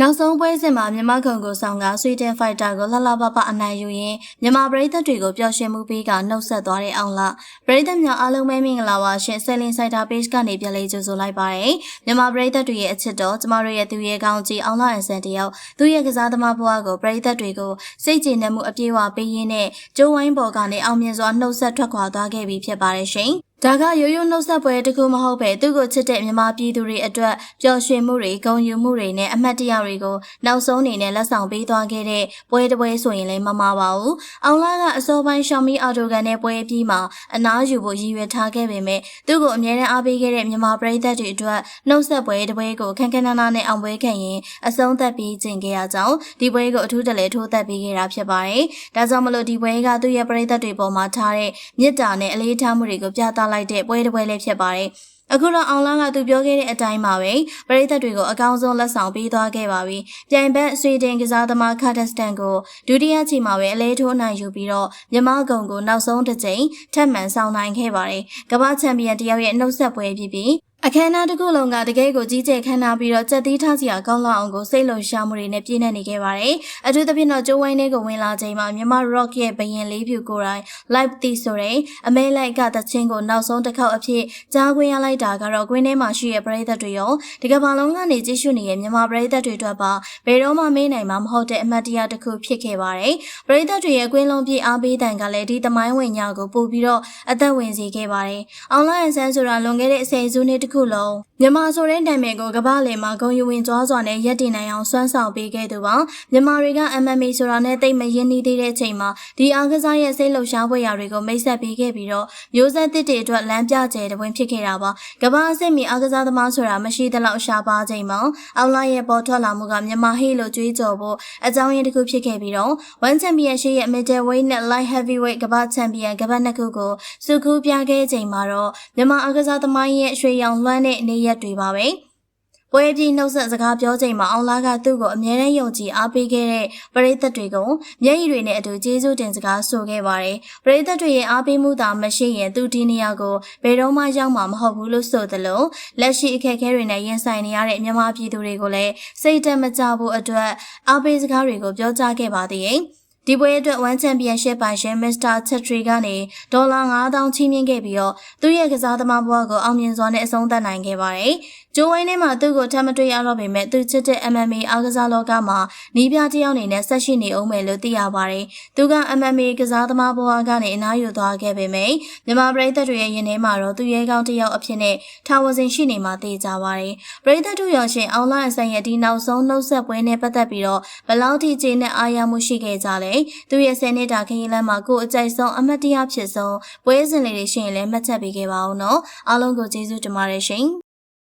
နောက်ဆုံးပွဲစဉ်မှာမြန်မာခုံကိုဆောင်ကဆွီဒင်ဖိုက်တာကိုလှလှပပအနိုင်ယူရင်းမြန်မာပရိသတ်တွေကိုပျော်ရွှင်မှုပေးကနှုတ်ဆက်သွားတဲ့အောင်လပရိသတ်များအားလုံးပဲမင်္ဂလာပါရှင်ဆယ်လင်ဆိုင်တာ page ကနေပြန်လေးကြိုဆိုလိုက်ပါတယ်မြန်မာပရိသတ်တွေရဲ့အချစ်တော်ကျမတို့ရဲ့သူရဲ့ကောင်းကြီးအောင်လအန်ဆန်တယောက်သူရဲ့ကစားသမားဘဝကိုပရိသတ်တွေကိုစိတ်ကြည်နမှုအပြည့်အဝပေးရင်းနဲ့ကျိုးဝိုင်းပေါ်ကနေအောင်မြင်စွာနှုတ်ဆက်ထွက်ခွာသွားခဲ့ပြီဖြစ်ပါတယ်ရှင် ဒါကရိုးရိုးနှုတ်ဆက်ပွဲတကူမဟုတ်ပဲသူ့ကိုချစ်တဲ့မြန်မာပြည်သူတွေအတွက်ပျော်ရွှင်မှုတွေဂုဏ်ယူမှုတွေနဲ့အမှတ်တရတွေကိုနောက်ဆုံးအနေနဲ့လက်ဆောင်ပေးသွားခဲ့တဲ့ပွဲတစ်ပွဲဆိုရင်လည်းမမှားပါဘူး။အောင်လာကအစောပိုင်းရှောင်းမီအော်တိုကန်နဲ့ပွဲပြီးမှအနားယူဖို့ရည်ရွယ်ထားခဲ့ပေမဲ့သူ့ကိုအမြဲတမ်းအားပေးခဲ့တဲ့မြန်မာပရိသတ်တွေအတွက်နှုတ်ဆက်ပွဲတစ်ပွဲကိုခန်းခန်းနာနာနဲ့အောင်ပွဲခံရင်အဆုံးသက်ပြီးကျင်ခဲ့ရကြောင်းဒီပွဲကိုအထူးတလဲထိုးသက်ပေးခဲ့တာဖြစ်ပါတယ်။ဒါကြောင့်မလို့ဒီပွဲကသူ့ရဲ့ပရိသတ်တွေပေါ်မှာထားတဲ့မေတ္တာနဲ့အလေးထားမှုတွေကိုပြသလိုက်တဲ့ပွဲတစ်ပွဲလေးဖြစ်ပါတယ်။အခုတော့အောင်လာကသူပြောခဲ့တဲ့အတိုင်းပါပဲပရိသတ်တွေကိုအကောင်းဆုံးလက်ဆောင်ပေးသွားခဲ့ပါပြီ။ပြိုင်ဘက်ဆွေဒင်ကစားသမားခါဒက်စတန်ကိုဒုတိယချိန်မှာပဲအလဲထိုးနိုင်ယူပြီးတော့မြမကုံကိုနောက်ဆုံးတစ်ချိန်ထပ်မံဆောင်နိုင်ခဲ့ပါတယ်။ကမ္ဘာချန်ပီယံတယောက်ရဲ့နှုတ်ဆက်ပွဲဖြစ်ပြီး အခမ်းအနားတစ်ခုလုံးကတကယ်ကိုကြီးကျယ်ခမ်းနားပြီးတော့ကြက်သီးထားစရာကောင်းလောက်အောင်ကိုစိတ်လုံရှားမှုတွေနဲ့ပြည့်နေနေခဲ့ပါတယ်။အထူးသဖြင့်တော့ကျိုးဝိုင်းလေးကိုဝင်လာချိန်မှာမြန်မာ rock ရဲ့ဘရင်လေးဖြူကိုယ်တိုင် live တီဆိုတဲ့အမဲလိုက်ကတချင်းကိုနောက်ဆုံးတစ်ခေါက်အဖြစ်ကြားခွင့်ရလိုက်တာကတော့ကွင်းထဲမှာရှိတဲ့ပရိသတ်တွေရောဒီကမ္ဘာလုံးကနေကြည့်ရှုနေတဲ့မြန်မာပရိသတ်တွေအတွက်ပါဘယ်တော့မှမေးနိုင်မှာမဟုတ်တဲ့အမှတ်တရတစ်ခုဖြစ်ခဲ့ပါတယ်။ပရိသတ်တွေရဲ့ကွင်းလုံးပြည့်အားပေးတန်ကလည်းဒီသမိုင်းဝင်ညကိုပို့ပြီးတော့အသက်ဝင်စေခဲ့ပါတယ်။အောင်လိုင်းဆန်းဆိုတာလွန်ခဲ့တဲ့အချိန်စုနှစ်တစ်ခုလုံးမြန်မာဆိုတဲ့နာမည်ကိုကမ္ဘာလယ်မှာဂုဏ်ယူဝင်ကြွားစွာနဲ့ရပ်တည်နိုင်အောင်စွမ်းဆောင်ပေးခဲ့သူပါမြန်မာတွေက MMA ဆိုတာနဲ့တိတ်မရင်းနှီးသေးတဲ့အချိန်မှာဒီအားကစားရဲ့စိတ်လှုပ်ရှားပွဲရာတွေကိုမိတ်ဆက်ပေးခဲ့ပြီးတော့မျိုးဆက်သစ်တွေအတွက်လမ်းပြကျဲတဲ့ဝင်ဖြစ်ခဲ့တာပါကမ္ဘာအဆင့်မီအားကစားသမားဆိုတာမရှိသလောက်ရှားပါချိန်မှာအောက်လာရဲ့ပေါ်ထွက်လာမှုကမြန်မာဟေးလို့ကြွေးကြော်ဖို့အကြောင်းရင်းတစ်ခုဖြစ်ခဲ့ပြီးတော့ One Championship ရဲ့ Middleweight နဲ့ Light Heavyweight ကမ္ဘာချန်ပီယံကမ္ဘာနှစ်ခုကိုစုခူးပြခဲ့ချိန်မှာတော့မြန်မာအားကစားသမားရဲ့ရွှေရောင်လွှမ်းတဲ့နေရက်တွေပါပဲ။ပွဲပြီးနှုတ်ဆက်စကားပြောချိန်မှာအောင်လာကသူ့ကိုအမြဲတမ်းယုံကြည်အားပေးခဲ့တဲ့ပရိသတ်တွေကိုမျက်ရည်တွေနဲ့အတူကျေးဇူးတင်စကားဆိုခဲ့ပါတယ်။ပရိသတ်တွေရဲ့အားပေးမှုသာမရှိရင်သူဒီနေရာကိုဘယ်တော့မှရောက်မှာမဟုတ်ဘူးလို့ဆိုသလိုလက်ရှိအခက်အခဲတွေနဲ့ရင်ဆိုင်နေရတဲ့မြန်မာပြည်သူတွေကိုလည်းစိတ်တက်မကြဖို့အတွက်အားပေးစကားတွေကိုပြောကြားခဲ့ပါသေးတယ်။ ဒီပွဲအတွက် One Championship ပိုင်ရှင် Mr. Chatri ကနေဒေါ်လာ9000ချီးမြှင့်ခဲ့ပြီးတော့သူ့ရဲ့ကစားသမားဘဝကိုအောင်မြင်စွာနဲ့အဆုံးသတ်နိုင်ခဲ့ပါတယ်။ ဂျိုးဝိုင်းထဲမှာသူ့ကိုထပ်မတွေ့ရတော့ပေမဲ့သူချစ်တဲ့ MMA အားကစားလောကမှာနီးပြတယောက်အနေနဲ့ဆက်ရှိနေအောင်မယ်လို့သိရပါတယ်။သူက MMA ကစားသမားဘဝကနေအနားယူသွားခဲ့ပေမဲ့မြန်မာပရိသတ်တွေရဲ့ရင်ထဲမှာတော့သူရဲကောင်းတစ်ယောက်အဖြစ်နဲ့ထာဝစဉ်ရှိနေမှာသိကြပါတယ်။ပရိသတ်တို့ရောရှင်အောင်လိုင်းအဆိုင်ရဲ့ဒီနောက်ဆုံးနှုတ်ဆက်ပွဲနဲ့ပတ်သက်ပြီးတော့ဘယ်လောက်ထိကျေနဲ့အားရမှုရှိခဲ့ကြလဲ။သူရဲ့ဆယ်နှစ်တာခရီးလမ်းမှာကိုယ်အကြိုက်ဆုံးအမတ်တရားဖြစ်ဆုံးပွဲစဉ်လေးတွေရှိရင်လည်းမှတ်ချက်ပေးခဲ့ပါဦးနော်။အားလုံးကိုကျေးဇူးတင်ပါတယ်ရှင်။